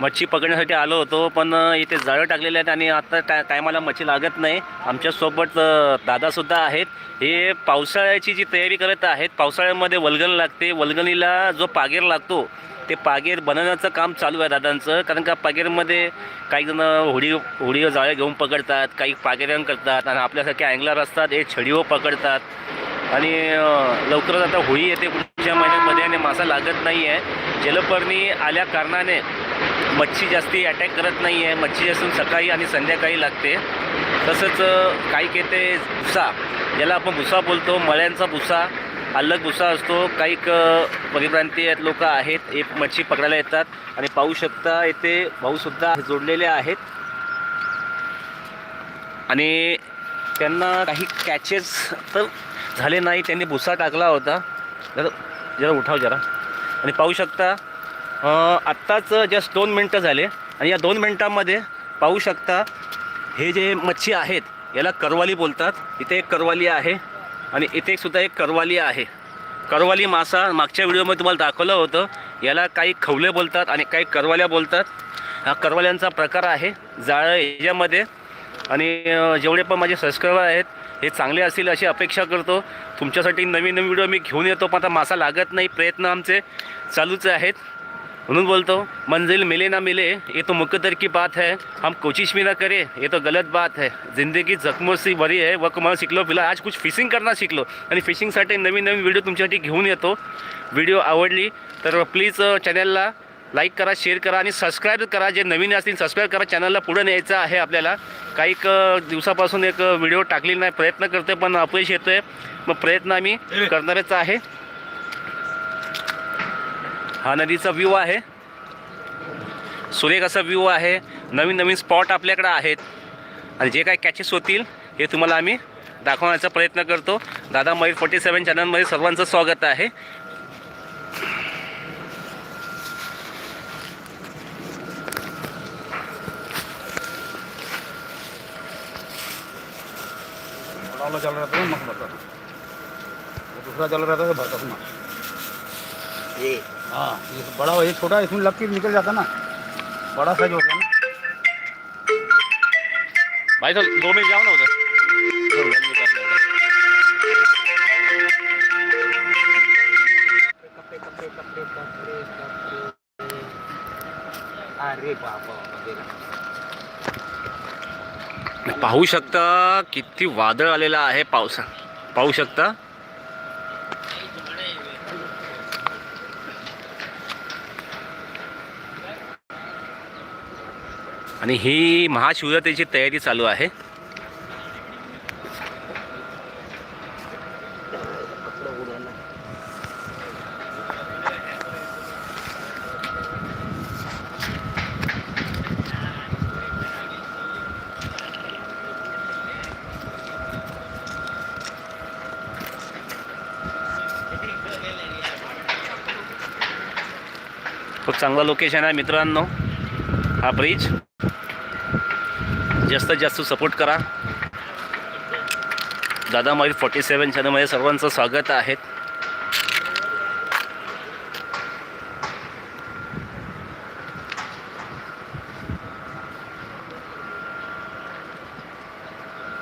मच्छी पकडण्यासाठी आलो होतो पण इथे जाळं टाकलेले आहेत आणि आता टा टायमाला मच्छी लागत नाही. आमच्यासोबत दादासुद्धा आहेत. हे पावसाळ्याची जी तयारी करत आहेत पावसाळ्यामध्ये वलगण लागते. वलगणीला जो पागेर लागतो ते पागेर बनवण्याचं काम चालू आहे दादांचं. कारण का पागेरमध्ये काही जण होडी होडी जाळे घेऊन पकडतात काही पागेरण करतात आणि आपल्यासारखे अँगलर असतात हे छडीओ पकडतात. आणि लवकरच आता होळी येते पुढच्या महिन्यामध्ये आणि मासा लागत नाही आहे जलपर्णी आल्या कारणाने मच्छी जास्ती अटॅक करत नाही आहे मच्छी असून सकाळी आणि संध्याकाळी लागते. तसंच काही येते भुसा. ज्याला आपण भुसा बोलतो. मळ्यांचा भुसा. अलग भुसा असतो. काही क परिप्रांतीय लोक आहेत. एक मच्छी पकडायला येतात. आणि पाहू शकता येथे भाऊसुद्धा जोडलेले आहेत. आणि त्यांना काही कॅचेस तर झाले नाही. त्यांनी भुसा टाकला होता. जरा जरा उठाव जरा. आणि पाहू शकता आत्ताच जस्ट दोन मिनटं झाले आणि या दोन मिनटांमध्ये पाहू शकता हे जे मच्छी आहेत याला करवाली बोलतात. इथे एक करवाली आहे आणि इथे सुद्धा एक करवाली आहे. करवाली मासा मागच्या व्हिडिओमध्ये तुम्हाला दाखवलं होतं. याला काही खवले बोलतात आणि काही करवाल्या बोलतात. हा करवाल्यांचा प्रकार आहे जाळं याच्यामध्ये. आणि जेवढे पण माझे सबस्क्रायबर आहेत हे चांगले असतील अशी अपेक्षा करतो. तुमच्यासाठी नवीन नवीन व्हिडिओ मी घेऊन येतो पण आता मासा लागत नाही प्रयत्न आमचे चालूच आहेत. म्हणून बोलतो मंजिल मिले ना मिले ये तो मुकद्दर की बात है हम कोशिश भी ना करें ये तो गलत बात है। ज़िंदगी जखमों से भरी है वक मला शिकलो फिलहाल आज कुछ फिशिंग करणार शिकलो आणि फिशिंगसाठी नवीन नवीन व्हिडिओ तुमच्यासाठी घेऊन येतो। व्हिडिओ आवडली तर प्लीज चॅनलला लाईक करा शेअर करा आणि सबस्क्राईब करा. जे नवीन असतील सबस्क्राईब करा. चॅनलला पुढे न्यायचं आहे आपल्याला. काही दिवसापासून एक व्हिडिओ टाकलेला नाही प्रयत्न करतोय पण अपयश येतो आहे मग प्रयत्न आम्ही करणारच आहे. हा नदीचा व्ह्यू आहे. सुरेख असा व्ह्यू आहे. नवीन नवीन स्पॉट आपल्याकडे आहेत. आणि जे काही कॅचेस होतील हे तुम्हाला आम्ही दाखवण्याचा प्रयत्न करतो. दादा मयूर फोर्टी सेवन चॅनलमध्ये सर्वांचं स्वागत आहे. चल भरता दूसरा चल रहा था तो भरता था ना ये. हाँ ये बड़ा हो ये छोटा इसमें लग के निकल जाता ना। बड़ा साइज हो गया ना। भाई तो दो मिनट जाओ ना उधर। अरे बाबा पाहू शकता किती वादळ आलेलं आहे पावसा पाहू शकता? आणि ही महाशिवरात्रीची तयारी चालू आहे. खूप चांगलं लोकेशन आहे मित्रांनो हा ब्रिज जास्तीत जास्त सपोर्ट करा. दादा मयूर फोर्टी सेवन चॅनलमध्ये सर्वांचं स्वागत आहे.